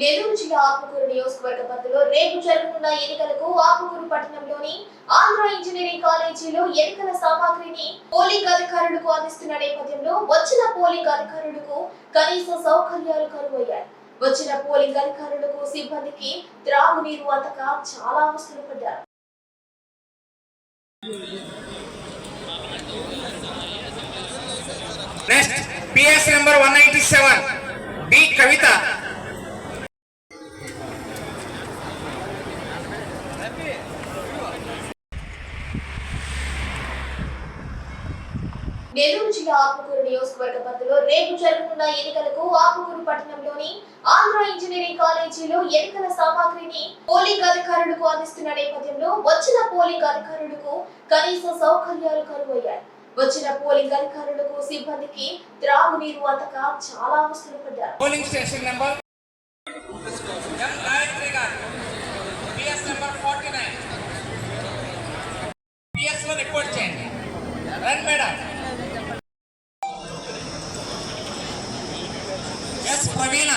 నెల్లూరు జిల్లా ఆత్మకూరు నియోజకవర్గ పరిధిలో రేపు జరగనున్న ఎన్నికలకు ఆత్మకూరు పట్టణంలోని ఆంధ్ర ఇంజనీరింగ్ కాలేజీలో ఎన్నికల సామాగ్రిని పోలింగ్ అధికారులకు అందిస్తున్న నేపథ్యంలో వచ్చిన పోలింగ్ అధికారులకు కనీస సౌకర్యాలు కరువయ్యాయి వచ్చిన పోలింగ్ అధికారులకు సిబ్బందికి త్రాగునీరు అంతక చాలా అవసరం పడ్డారు. నెక్స్ట్ పిఎస్ నెంబర్ 197 నెల్లూరు జిల్లా ఆత్మకూరు నియోజకవర్గ పరిధిలో రేపు జరగనున్న ఎన్నికలకు ఆత్మకూరు పట్టణంలోని ఆంధ్ర ఇంజనీరింగ్ కాలేజీలో ఎన్నికల సామాగ్రిని పోలింగ్ అధికారులకు అందిస్తున్న నేపథ్యంలో వచ్చిన పోలింగ్ అధికారులకు కనీస సౌకర్యాలు కరువయ్యాయి వచ్చిన పోలింగ్ అధికారులకు సిబ్బందికి త్రాగునీరు అంతక చాలా అవసరం పడ్డారు. పోలింగ్ స్టేషన్ నెంబర్ రిపోర్ట్ చేయండి. Run madam. Yes, Pravina.